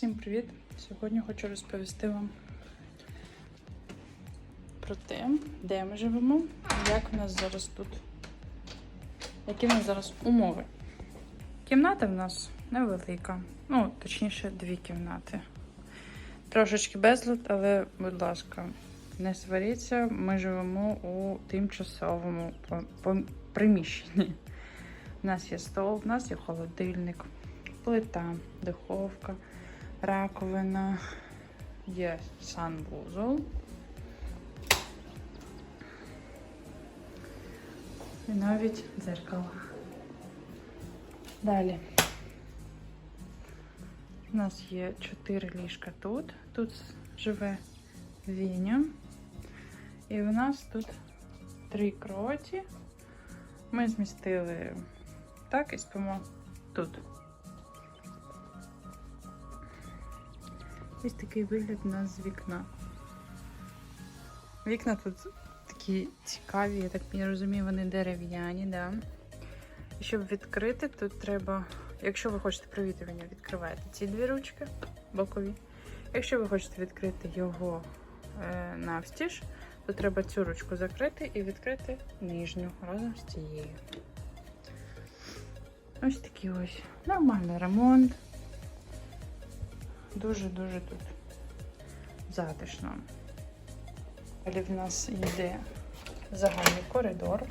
Всім привіт! Сьогодні хочу розповісти вам про те, де ми живемо, як в нас зараз тут, які в нас зараз умови. Кімната в нас невелика, ну, точніше, дві кімнати. Трошечки безлад, але, будь ласка, не сваріться, ми живемо у тимчасовому приміщенні. У нас є стол, у нас є холодильник, плита, духовка раковина, є санвузол. І навіть дзеркало. Далі. У нас є чотири ліжка тут. Тут живе Віня. І в нас тут три кроваті. Ми змістили так і спимо тут. Ось такий вигляд у нас з вікна. Вікна тут такі цікаві, я так не розумію, вони дерев'яні, да. Щоб відкрити, тут треба, якщо ви хочете провітрювання, відкриваєте ці дві ручки бокові. Якщо ви хочете відкрити його е, навстіж, то треба цю ручку закрити і відкрити нижню разом з цією. Ось такий ось нормальний ремонт. Дуже-дуже тут затишно. Далі в нас йде загальний коридор.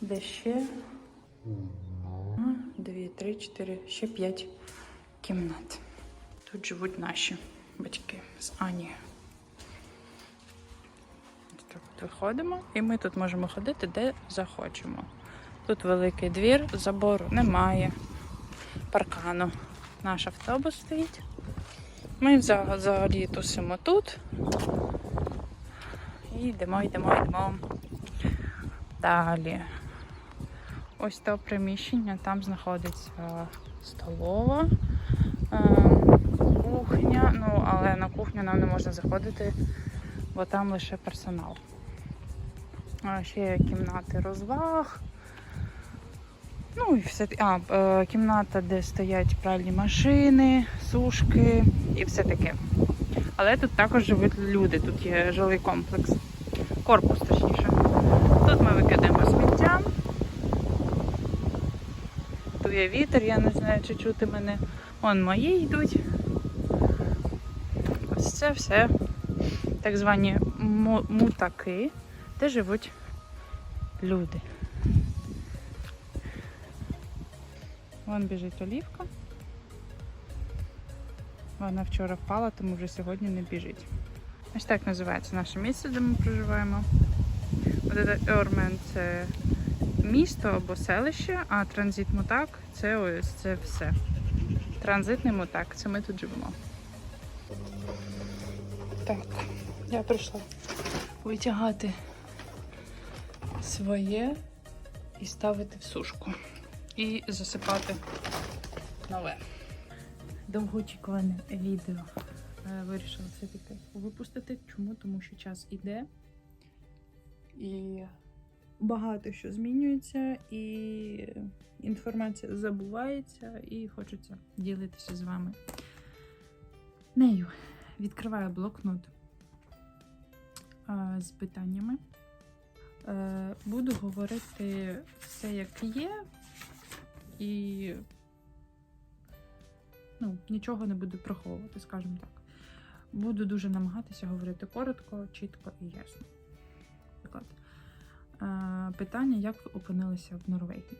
Де ще дві, три, чотири, ще п'ять кімнат. Тут живуть наші батьки з Анією. Виходимо, і ми тут можемо ходити де захочемо. Тут великий двір, забору немає, паркану. Наш автобус стоїть. Ми взагалі тусимо тут. І йдемо, йдемо, йдемо. Далі. Ось то приміщення, там знаходиться столова, е, кухня, ну, але на кухню нам не можна заходити, бо там лише персонал. Ще кімнати розваг. Ну і все а, е, кімната, де стоять пральні машини, сушки і все таке. Але тут також живуть люди, тут є жилий комплекс, корпус точніше. Тут ми викидаємо сміття. Дує вітер, я не знаю, чи чути мене. Вон мої йдуть. Ось це все так звані му- мутаки, де живуть люди. Вон біжить олівка. Вона вчора впала, тому вже сьогодні не біжить. Ось так називається наше місце, де ми проживаємо. Ормен це місто або селище, а транзит мутак це ось це все. Транзитний мутак, це ми тут живемо. Так, я прийшла витягати своє і ставити в сушку. І засипати нове. Довгоочікуване відео е, вирішила все-таки випустити. Чому? Тому що час іде і багато що змінюється, і інформація забувається, і хочеться ділитися з вами. Нею відкриваю блокнот з питаннями. Е, Буду говорити все, як є, і ну, нічого не буду приховувати, скажімо так. Буду дуже намагатися говорити коротко, чітко і ясно. Наприклад, е, питання, як ви опинилися в Норвегії?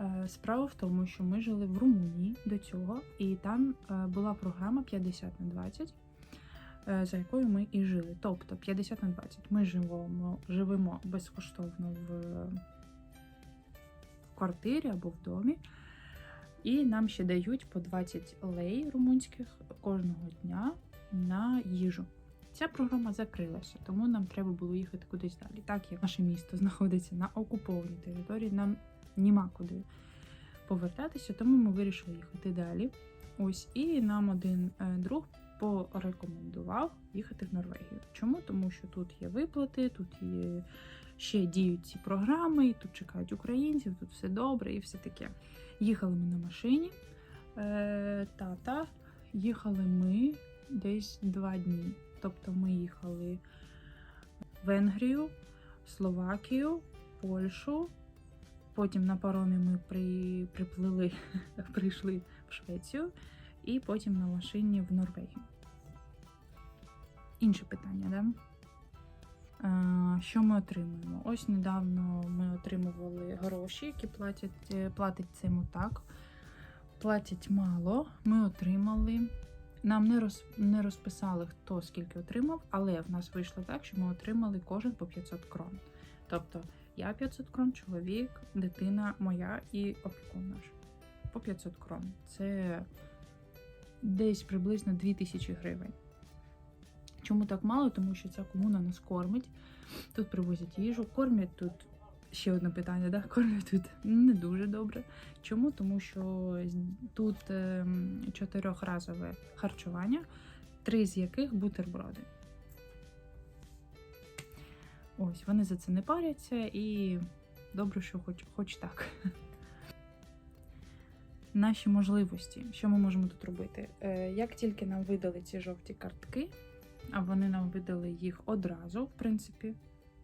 Е, Справа в тому, що ми жили в Румунії до цього, і там була програма 50 на 20, е, за якою ми і жили. Тобто 50 на 20. Ми живемо, живемо безкоштовно в квартирі або в домі. І нам ще дають по 20 лей румунських кожного дня на їжу. Ця програма закрилася, тому нам треба було їхати кудись далі. Так як наше місто знаходиться на окупованій території, нам нема куди повертатися, тому ми вирішили їхати далі. Ось і нам один е, друг порекомендував їхати в Норвегію. Чому? Тому що тут є виплати, тут є ще діють ці програми, і тут чекають українців, тут все добре і все таке. Їхали ми на машині. Е, Тата, їхали ми десь два дні. Тобто ми їхали в Венгрію, Словакію, Польщу. Потім на паромі ми при, приплили, прийшли в Швецію, і потім на машині в Норвегію. Інше питання, да? Що ми отримуємо? Ось недавно ми отримували гроші, які платять, е, платить цим так. Платять мало. Ми отримали. Нам не, роз, не розписали, хто скільки отримав, але в нас вийшло так, що ми отримали кожен по 500 крон. Тобто я 500 крон, чоловік, дитина моя і опікун наш. По 500 крон. Це десь приблизно 2000 гривень. Чому так мало? Тому що ця комуна нас кормить. Тут привозять їжу, кормять тут. Ще одне питання, да? кормять тут не дуже добре. Чому? Тому що тут ем, чотирьохразове харчування, три з яких бутерброди. Ось, вони за це не паряться і добре, що хоч, хоч так. Наші можливості, що ми можемо тут робити? Е, Як тільки нам видали ці жовті картки, а вони нам видали їх одразу, в принципі.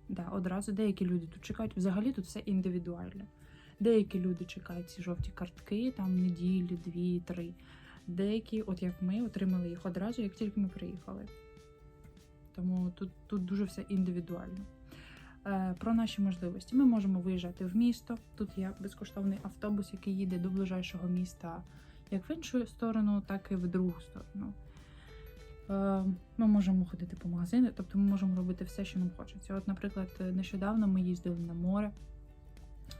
Да, одразу деякі люди тут чекають. Взагалі тут все індивідуально. Деякі люди чекають ці жовті картки, там неділі, дві, три. Деякі, от як ми, отримали їх одразу, як тільки ми приїхали. Тому тут, тут дуже все індивідуально. Е, Про наші можливості. Ми можемо виїжджати в місто. Тут є безкоштовний автобус, який їде до ближайшого міста як в іншу сторону, так і в другу сторону. Е, Ми можемо ходити по магазину, тобто ми можемо робити все, що нам хочеться. От, наприклад, нещодавно ми їздили на море.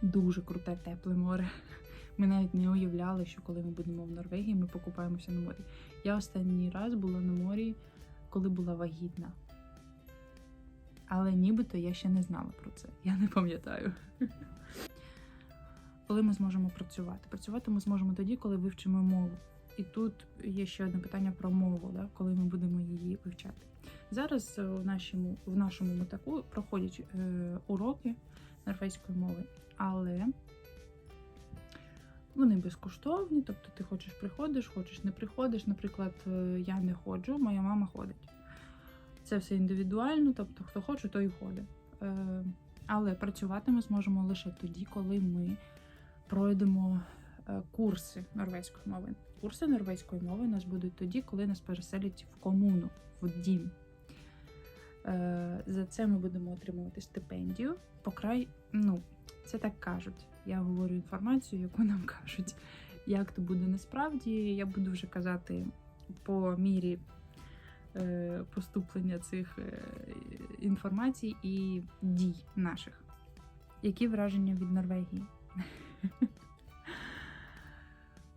Дуже круте, тепле море. Ми навіть не уявляли, що коли ми будемо в Норвегії, ми покупаємося на морі. Я останній раз була на морі, коли була вагітна. Але нібито я ще не знала про це. Я не пам'ятаю. Коли ми зможемо працювати? Працювати ми зможемо тоді, коли вивчимо мову. І тут є ще одне питання про мову, да, коли ми будемо її вивчати. Зараз в нашому, в нашому мотаку проходять е, уроки норвезької мови, але вони безкоштовні, тобто ти хочеш приходиш, хочеш не приходиш. Наприклад, е, я не ходжу, моя мама ходить. Це все індивідуально, тобто хто хоче, той і. Е, але працювати ми зможемо лише тоді, коли ми пройдемо е, курси норвезької мови. Курси норвезької мови у нас будуть тоді, коли нас переселять в комуну, в дім. Е, За це ми будемо отримувати стипендію. Покрай, ну, це так кажуть. Я говорю інформацію, яку нам кажуть. Як то буде насправді, я буду вже казати по мірі поступлення цих е, інформацій і дій наших. Які враження від Норвегії?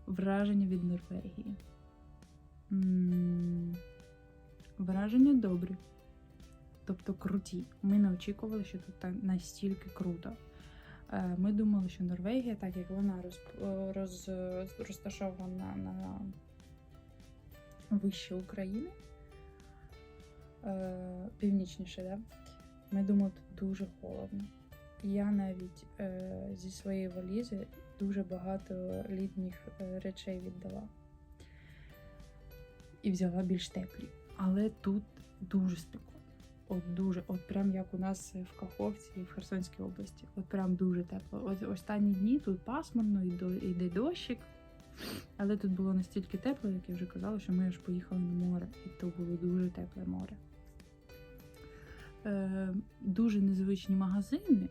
Враження від Норвегії. Враження добрі. Тобто круті. Ми не очікували, що тут настільки круто. Е, Ми думали, що Норвегія, так як вона роз, роз, розташована на вище України, е, північніше, да? ми думали, тут дуже холодно. Я навіть е, зі своєї валізи дуже багато літніх е, речей віддала. І взяла більш теплі. Але тут дуже спекотно. От дуже, от прям як у нас в Каховці і в Херсонській області. От прям дуже тепло. От останні дні тут пасмурно, йде, йде дощик. Але тут було настільки тепло, як я вже казала, що ми аж поїхали на море. І то було дуже тепле море. Е, дуже незвичні магазини.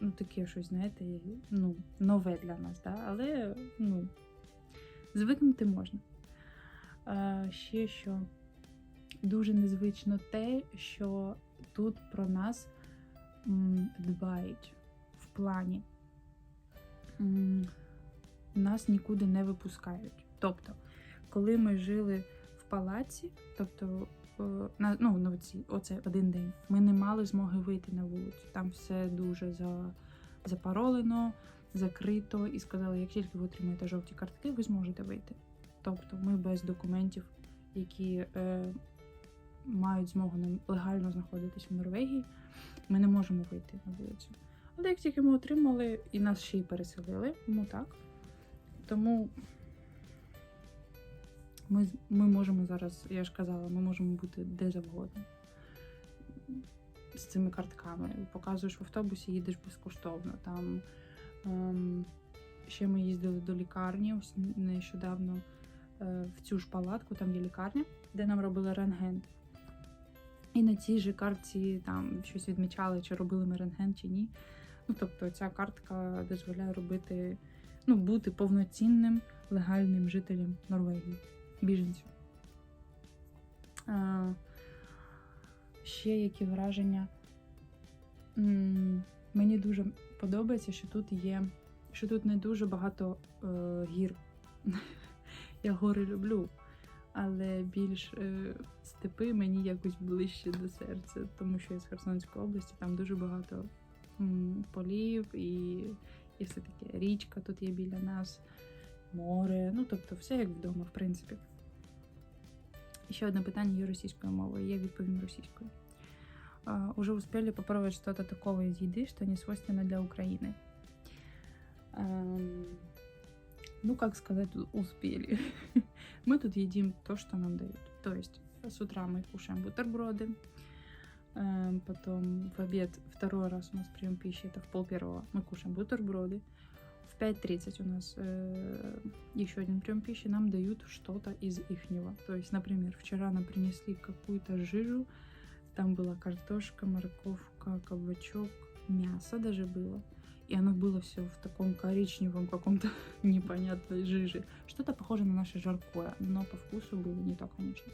Ну, таке щось, знаєте, ну, нове для нас, да? але ну, звикнути можна. А, ще що дуже незвично те, що тут про нас м, дбають в плані. М, нас нікуди не випускають. Тобто, коли ми жили в палаці, тобто е, на ну, на оці, оце один день, ми не мали змоги вийти на вулицю. Там все дуже за, запаролено, закрито, і сказали, як тільки ви отримаєте жовті картки, ви зможете вийти. Тобто ми без документів, які е, мають змогу нам легально знаходитись в Норвегії, ми не можемо вийти на вулицю. Але як тільки ми отримали, і нас ще й переселили, ну так. Тому ми, ми можемо зараз, я ж казала, ми можемо бути де завгодно з цими картками. Показуєш в автобусі, їдеш безкоштовно. Там ем, ще ми їздили до лікарні нещодавно е, в цю ж палатку, там є лікарня, де нам робили рентген. І на цій же картці там щось відмічали, чи робили ми рентген, чи ні. Ну, тобто ця картка дозволяє робити, ну, бути повноцінним легальним жителем Норвегії, біженцем. А, ще які враження. Мені дуже подобається, що тут є, що тут не дуже багато е, гір. Я гори люблю, але більш е, степи мені якось ближче до серця, тому що я з Херсонської області, там дуже багато м, полів і, і все таке річка тут є біля нас, море. Ну, тобто, все як вдома, в принципі. І ще одне питання є російською мовою. Я відповім російською. А, Уже успели попробовать что-то такого из еды, что не свойственно для Украины? Эм, Ну, как сказать, у- успели. Мы тут едим то, что нам дают. То есть с утра мы кушаем бутерброды, эм, потом в обед второй раз у нас прием пищи, это в пол первого мы кушаем бутерброды. в 5.30 у нас э, еще один прием пищи, нам дают что-то из ихнего. То есть, например, вчера нам принесли какую-то жижу, там была картошка, морковка, кабачок, мясо даже было. И оно было все в таком коричневом каком-то непонятной жиже. Что-то похоже на наше жаркое, но по вкусу было не то, конечно.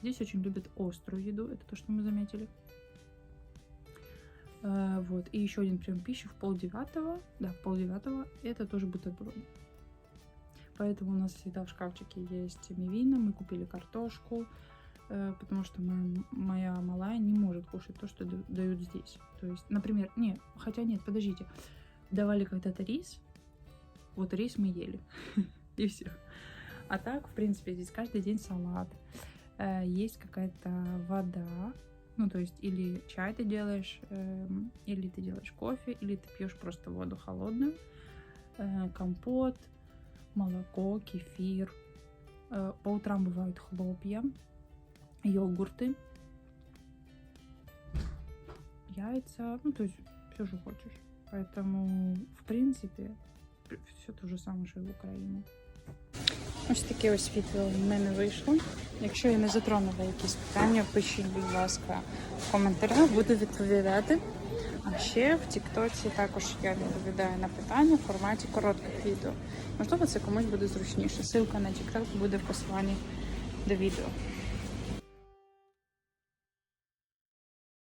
Здесь очень любят острую еду, это то, что мы заметили. Э, Вот, и еще один прием пищи в полдевятого, да, в полдевятого, это тоже бутерброды. Поэтому у нас всегда в шкафчике есть мивина, мы купили картошку, э, потому что моя, моя малая не может кушать то, что да- дают здесь. То есть, например, не, хотя нет, подождите, давали когда-то рис, вот рис мы ели, и все. А так, в принципе, здесь каждый день салат, э, есть какая-то вода, ну, то есть или чай ты делаешь, эм, или ты делаешь кофе, или ты пьешь просто воду холодную, э, компот, молоко, кефир. Э, По утрам бывают хлопья, йогурты, яйца, ну, то есть все, что хочешь. Поэтому, в принципе, все то же самое, що і в Україні. Ось таке ось відео в мене вийшло. Якщо я не затронула якісь питання, пишіть, будь ласка, в коментарях, буду відповідати. А ще в Тіктоці також я відповідаю на питання в форматі коротких відео. Можливо, це комусь буде зручніше. Ссылка на Тікток буде в посиланні до відео.